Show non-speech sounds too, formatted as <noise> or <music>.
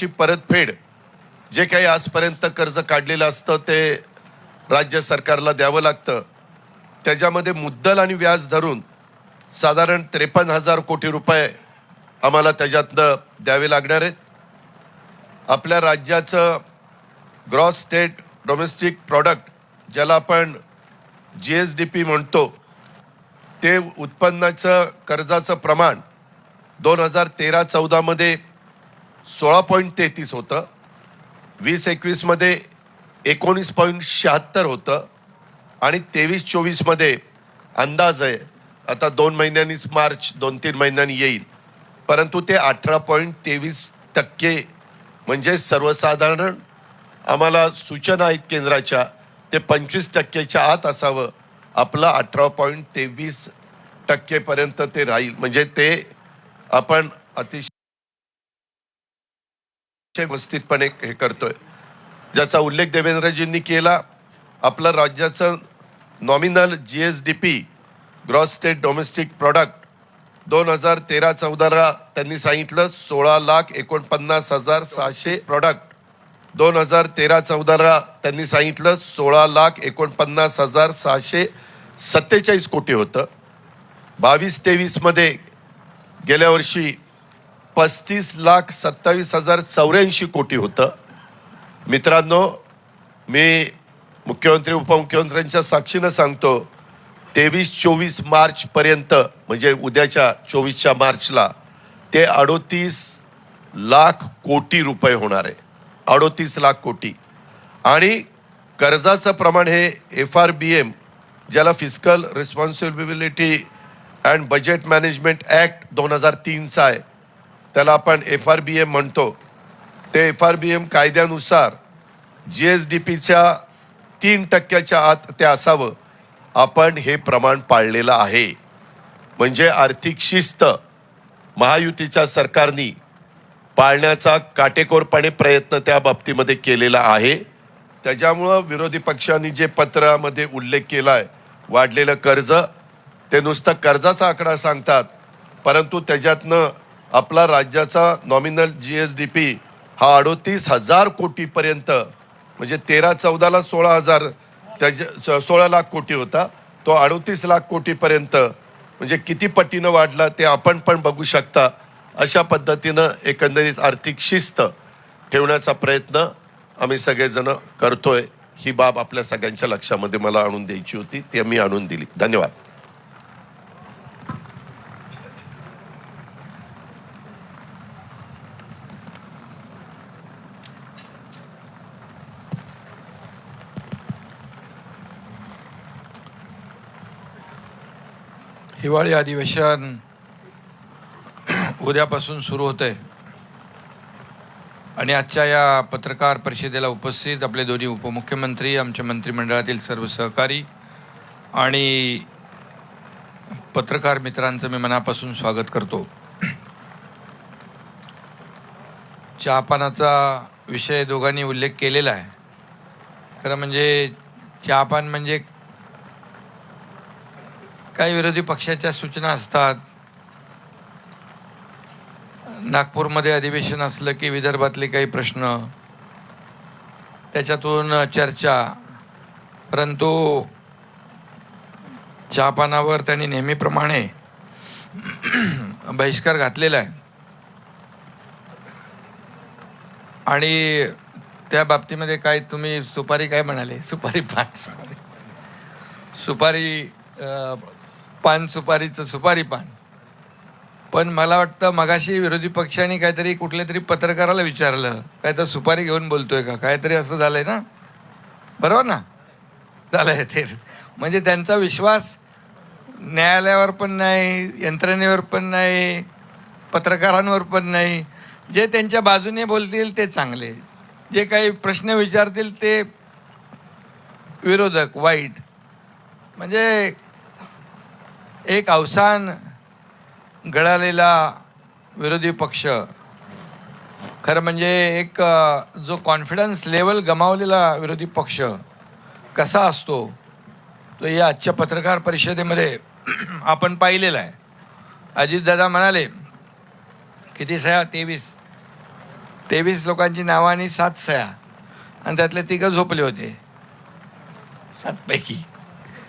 कर्जाची परतफेड जे काही आजपर्यंत कर्ज काढलेलं असतं ते राज्य सरकारला द्यावं लागतं. त्याच्यामध्ये मुद्दल आणि व्याज धरून साधारण त्रेपन्न हजार कोटी रुपये आम्हाला त्याच्यातनं द्यावे लागणार आहेत. आपल्या राज्याचं ग्रॉस स्टेट डोमेस्टिक प्रॉडक्ट ज्याला आपण जी एस डी पी म्हणतो ते उत्पन्नाचं कर्जाचं प्रमाण दोन हजार तेरा चौदामध्ये सोळा पॉईंट तेहतीस होतं. वीस एकवीसमध्ये एकोणीस पॉईंट शहात्तर होतं. आणि तेवीस चोवीसमध्ये अंदाज आहे आता दोन महिन्यांनीच मार्च दोन तीन महिन्यांनी येईल. परंतु ते अठरा पॉईंट तेवीस टक्के म्हणजे सर्वसाधारण आम्हाला सूचना आहेत केंद्राच्या ते पंचवीस टक्क्याच्या आत असावं. आपलं अठरा पॉईंट तेवीस टक्केपर्यंत ते राहील. म्हणजे ते आपण अतिशय व्यवस्थितपणे हे करतोय. ज्याचा उल्लेख देवेंद्रजींनी केला आपलं राज्याचं nominal G S D P gross state domestic product दोन हजार तेरा चौदाला त्यांनी सांगितलं सोळा लाख एकोणपन्नास हजार सहाशे प्रॉडक्ट दोन हजार तेरा चौदाला त्यांनी सांगितलं सोळा लाख एकोणपन्नास हजार सहाशे सत्तेचाळीस कोटी होतं. बावीस तेवीसमध्ये गेल्या वर्षी पस्तीस लाख सत्तावीस हजार चौऱ्याऐंशी कोटी होतं. मित्रांनो मी मुख्यमंत्री उपमुख्यमंत्र्यांच्या साक्षीनं सांगतो तेवीस चोवीस मार्चपर्यंत म्हणजे उद्याच्या चोवीसच्या मार्चला ते अडोतीस लाख कोटी रुपये होणार आहे. अडोतीस लाख कोटी. आणि कर्जाचं प्रमाण हे एफ आर बी एम ज्याला fiscal responsibility and budget management act दोन हजार तीनचा आहे त्याला आपण एफ आर बी एम म्हणतो. ते एफ आर बी एम कायद्यानुसार जी एस डी पीच्या तीन टक्क्याच्या आत ते असावं. आपण हे प्रमाण पाळलेलं आहे. म्हणजे आर्थिक शिस्त महायुतीच्या सरकारनी पाळण्याचा काटेकोरपणे प्रयत्न त्या बाबतीमध्ये केलेला आहे. त्याच्यामुळं विरोधी पक्षांनी जे पत्रामध्ये उल्लेख केला आहे वाढलेलं कर्ज ते नुसतं कर्जाचा आकडा सांगतात परंतु त्याच्यातनं आपला राज्याचा nominal G S D P हा अडोतीस हजार कोटीपर्यंत म्हणजे तेरा चौदाला सोळा हजार त्याच्या सोळा लाख कोटी होता. तो अडोतीस लाख कोटीपर्यंत म्हणजे किती पटीनं वाढला ते आपण पण बघू शकता. अशा पद्धतीनं एकंदरीत आर्थिक शिस्त ठेवण्याचा प्रयत्न आम्ही सगळेजण करतोय. ही बाब आपल्या सगळ्यांच्या लक्षामध्ये मला आणून द्यायची होती ती मी आणून दिली. धन्यवाद. हिवाळी अधिवेशन उद्यापासून सुरू होतं आहे आणि आजच्या या पत्रकार परिषदेला उपस्थित आपले दोन्ही उपमुख्यमंत्री आमच्या मंत्रिमंडळातील सर्व सहकारी आणि पत्रकार मित्रांचं मी मनापासून स्वागत करतो. चहापानाचा विषय दोघांनी उल्लेख केलेला आहे. खरं म्हणजे चहापान म्हणजे काही विरोधी पक्षाच्या सूचना असतात. नागपूरमध्ये अधिवेशन असलं की विदर्भातले काही प्रश्न त्याच्यातून चर्चा. परंतु चहापानावर त्यांनी नेहमीप्रमाणे बहिष्कार घातलेला आहे. आणि त्या बाबतीमध्ये काय तुम्ही सुपारी काय म्हणाले? सुपारी पान सुपारी सुपारी पान सुपारीचं सुपारी पान. पण मला वाटतं मगाशी विरोधी पक्षाने काहीतरी कुठल्या तरी पत्रकाराला विचारलं. काय तर सुपारी घेऊन बोलतोय का? काहीतरी असं झालंय ना? बरोबर ना? झालंय ते. म्हणजे त्यांचा विश्वास न्यायालयावर पण नाही यंत्रणेवर पण नाही पत्रकारांवर पण नाही. जे त्यांच्या बाजूने बोलतील ते चांगले. जे काही प्रश्न विचारतील ते विरोधक वाईट. म्हणजे एक अवसान गळालेला विरोधी पक्ष. खरं म्हणजे एक जो कॉन्फिडन्स लेवल गमावलेला विरोधी पक्ष कसा असतो तो या आजच्या पत्रकार परिषदेमध्ये <clears throat> आपण पाहिलेला आहे. अजितदादा म्हणाले किती सह्या तेवीस. तेवीस लोकांची नावं आणि सात सह्या. आणि त्यातले तिघं झोपले होते. सातपैकी.